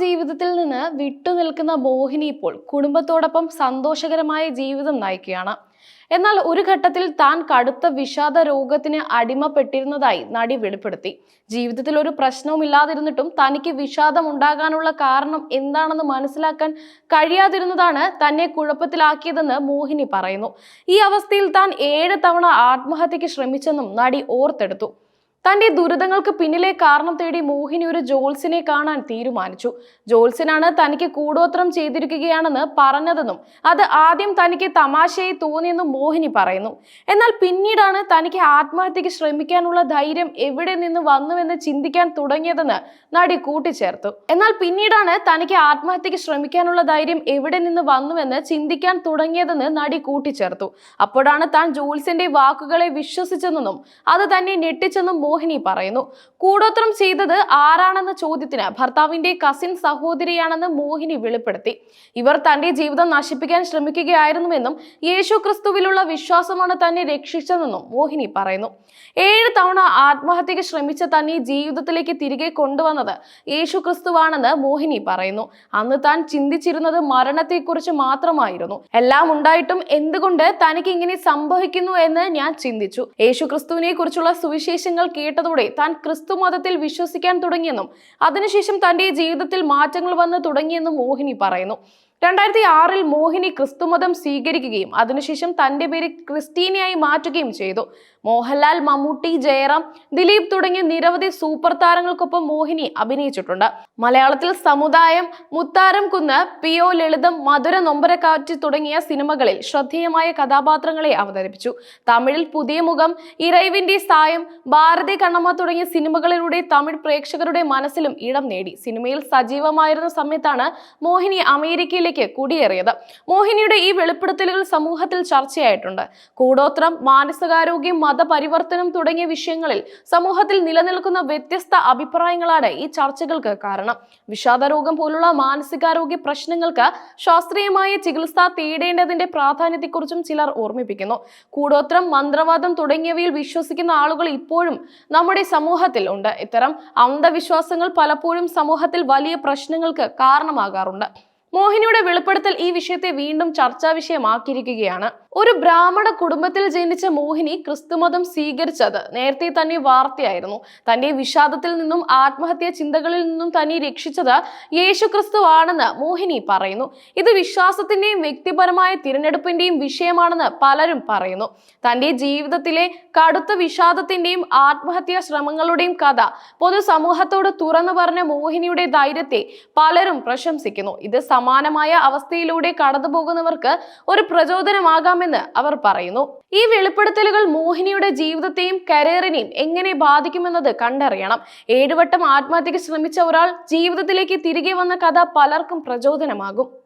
ജീവിതത്തിൽ നിന്ന് വിട്ടുനിൽക്കുന്ന മോഹിനി ഇപ്പോൾ കുടുംബത്തോടൊപ്പം സന്തോഷകരമായ ജീവിതം നയിക്കുകയാണ്. എന്നാൽ ഒരു ഘട്ടത്തിൽ താൻ കടുത്ത വിഷാദ രോഗത്തിന് അടിമപ്പെട്ടിരുന്നതായി നടി വെളിപ്പെടുത്തി. ജീവിതത്തിൽ ഒരു പ്രശ്നവും ഇല്ലാതിരുന്നിട്ടും തനിക്ക് വിഷാദം ഉണ്ടാകാനുള്ള കാരണം എന്താണെന്ന് മനസ്സിലാക്കാൻ കഴിയാതിരുന്നതാണ് തന്നെ കുഴപ്പത്തിലാക്കിയതെന്ന് മോഹിനി പറയുന്നു. ഈ അവസ്ഥയിൽ താൻ ഏഴ് തവണ ആത്മഹത്യക്ക് ശ്രമിച്ചെന്നും നടി ഓർത്തെടുത്തു. തന്റെ ദുരിതങ്ങൾക്ക് പിന്നിലെ കാരണം തേടി മോഹിനി ഒരു ജോൾസിനെ കാണാൻ തീരുമാനിച്ചു. ജോൽസിനാണ് തനിക്ക് കൂടോത്രം ചെയ്തിരിക്കുകയാണെന്ന് പറഞ്ഞതെന്നും അത് ആദ്യം തനിക്ക് തമാശയായി തോന്നിയെന്നും മോഹിനി പറയുന്നു. എന്നാൽ പിന്നീടാണ് തനിക്ക് ആത്മഹത്യക്ക് ശ്രമിക്കാനുള്ള ധൈര്യം എവിടെ നിന്ന് വന്നുവെന്ന് ചിന്തിക്കാൻ തുടങ്ങിയതെന്ന് നടി കൂട്ടിച്ചേർത്തു. എന്നാൽ പിന്നീടാണ് തനിക്ക് ആത്മഹത്യക്ക് ശ്രമിക്കാനുള്ള ധൈര്യം എവിടെ നിന്ന് വന്നുവെന്ന് ചിന്തിക്കാൻ തുടങ്ങിയതെന്ന് നടി കൂട്ടിച്ചേർത്തു. അപ്പോഴാണ് താൻ ജോൾസിന്റെ വാക്കുകളെ വിശ്വസിച്ചെന്നും അത് തന്നെ ഞെട്ടിച്ചെന്നും മോഹിനി പറയുന്നു. കൂടോത്രം ചെയ്തത് ആരാണെന്ന ചോദ്യത്തിന് ഭർത്താവിന്റെ കസിൻ സഹോദരിയാണെന്ന് മോഹിനി വെളിപ്പെടുത്തി. ഇവർ തന്റെ ജീവിതം നശിപ്പിക്കാൻ ശ്രമിക്കുകയായിരുന്നുവെന്നും യേശു ക്രിസ്തുവിലുള്ള വിശ്വാസമാണ് തന്നെ രക്ഷിച്ചതെന്നും മോഹിനി പറയുന്നു. ഏഴ് തവണ ആത്മഹത്യക്ക് ശ്രമിച്ച തന്നെ ജീവിതത്തിലേക്ക് തിരികെ കൊണ്ടുവന്നത് യേശു ക്രിസ്തുവാണെന്ന് മോഹിനി പറയുന്നു. അന്ന് താൻ ചിന്തിച്ചിരുന്നത് മരണത്തെക്കുറിച്ച് മാത്രമായിരുന്നു. എല്ലാം ഉണ്ടായിട്ടും എന്തുകൊണ്ട് തനിക്ക് ഇങ്ങനെ സംഭവിക്കുന്നു എന്ന് ഞാൻ ചിന്തിച്ചു. യേശു ക്രിസ്തുവിനെ കുറിച്ചുള്ള സുവിശേഷങ്ങൾ കേട്ടതോടെ താൻ ക്രിസ്തു മതത്തിൽ വിശ്വസിക്കാൻ തുടങ്ങിയെന്നും അതിനുശേഷം തന്റെ ജീവിതത്തിൽ മാറ്റങ്ങൾ വന്നു തുടങ്ങിയെന്നും മോഹിനി പറയുന്നു. രണ്ടായിരത്തി ആറിൽ മോഹിനി ക്രിസ്തുമതം സ്വീകരിക്കുകയും അതിനുശേഷം തന്റെ പേര് ക്രിസ്റ്റീനയായി മാറ്റുകയും ചെയ്തു. മോഹൻലാൽ മമ്മൂട്ടി ജയറാം ദിലീപ് തുടങ്ങിയ നിരവധി സൂപ്പർ താരങ്ങൾക്കൊപ്പം മോഹിനി അഭിനയിച്ചിട്ടുണ്ട്. മലയാളത്തിൽ സമുദായം മുത്താരം കുന്ന് പി ഒ ലളിതം മധുര നൊമ്പരക്കാറ്റ് തുടങ്ങിയ സിനിമകളിൽ ശ്രദ്ധേയമായ കഥാപാത്രങ്ങളെ അവതരിപ്പിച്ചു. തമിഴിൽ പുതിയ മുഖം ഇറൈവിന്റെ സായം ഭാരതി കണ്ണമ്മ തുടങ്ങിയ സിനിമകളിലൂടെ തമിഴ് പ്രേക്ഷകരുടെ മനസ്സിലും ഇടം നേടി. സിനിമയിൽ സജീവമായിരുന്ന സമയത്താണ് മോഹിനി അമേരിക്കയിലേക്ക് കുടിയേറിയത്. മോഹിനിയുടെ ഈ വെളിപ്പെടുത്തലുകൾ സമൂഹത്തിൽ ചർച്ചയായിട്ടുണ്ട്. കൂടോത്രം മാനസികാരോഗ്യം മതപരിവർത്തനം തുടങ്ങിയ വിഷയങ്ങളിൽ സമൂഹത്തിൽ നിലനിൽക്കുന്ന വ്യത്യസ്ത അഭിപ്രായങ്ങളാണ് ഈ ചർച്ചകൾക്ക് കാരണം. വിഷാദരോഗം പോലുള്ള മാനസികാരോഗ്യ പ്രശ്നങ്ങൾക്ക് ശാസ്ത്രീയമായ ചികിത്സ തേടേണ്ടതിന്റെ പ്രാധാന്യത്തെക്കുറിച്ചും ചിലർ ഓർമ്മിപ്പിക്കുന്നു. കൂടോത്രം മന്ത്രവാദം തുടങ്ങിയവയിൽ വിശ്വസിക്കുന്ന ആളുകൾ ഇപ്പോഴും നമ്മുടെ സമൂഹത്തിൽ ഉണ്ട്. ഇത്തരം അന്ധവിശ്വാസങ്ങൾ പലപ്പോഴും സമൂഹത്തിൽ വലിയ പ്രശ്നങ്ങൾക്ക് കാരണമാകാറുണ്ട്. മോഹിനിയുടെ വെളിപ്പെടുത്തൽ ഈ വിഷയത്തെ വീണ്ടും ചർച്ചാ വിഷയമാക്കിയിരിക്കുകയാണ്. ഒരു ബ്രാഹ്മണ കുടുംബത്തിൽ ജനിച്ച മോഹിനി ക്രിസ്തുമതം സ്വീകരിച്ചത് നേരത്തെ തന്നെ വാർത്തയായിരുന്നു. തന്റെ വിഷാദത്തിൽ നിന്നും ആത്മഹത്യാ ചിന്തകളിൽ നിന്നും തന്നെ രക്ഷിച്ചത് യേശു ക്രിസ്തു ആണെന്ന് മോഹിനി പറയുന്നു. ഇത് വിശ്വാസത്തിന്റെയും വ്യക്തിപരമായ തിരഞ്ഞെടുപ്പിന്റെയും വിഷയമാണെന്ന് പലരും പറയുന്നു. തന്റെ ജീവിതത്തിലെ കടുത്ത വിഷാദത്തിന്റെയും ആത്മഹത്യാ ശ്രമങ്ങളുടെയും കഥ പൊതുസമൂഹത്തോട് തുറന്നു പറഞ്ഞ മോഹിനിയുടെ ധൈര്യത്തെ പലരും പ്രശംസിക്കുന്നു. ഇത് സമാനമായ അവസ്ഥയിലൂടെ കടന്നുപോകുന്നവർക്ക് ഒരു പ്രചോദനമാകാമെന്ന് അവർ പറയുന്നു. ഈ വെളിപ്പെടുത്തലുകൾ മോഹിനിയുടെ ജീവിതത്തെയും കരിയറിനെയും എങ്ങനെ ബാധിക്കുമെന്നത് കണ്ടറിയണം. ഏഴുവട്ടം ആത്മഹത്യക്ക് ശ്രമിച്ച ഒരാൾ ജീവിതത്തിലേക്ക് തിരികെ വന്ന കഥ പലർക്കും പ്രചോദനമാകും.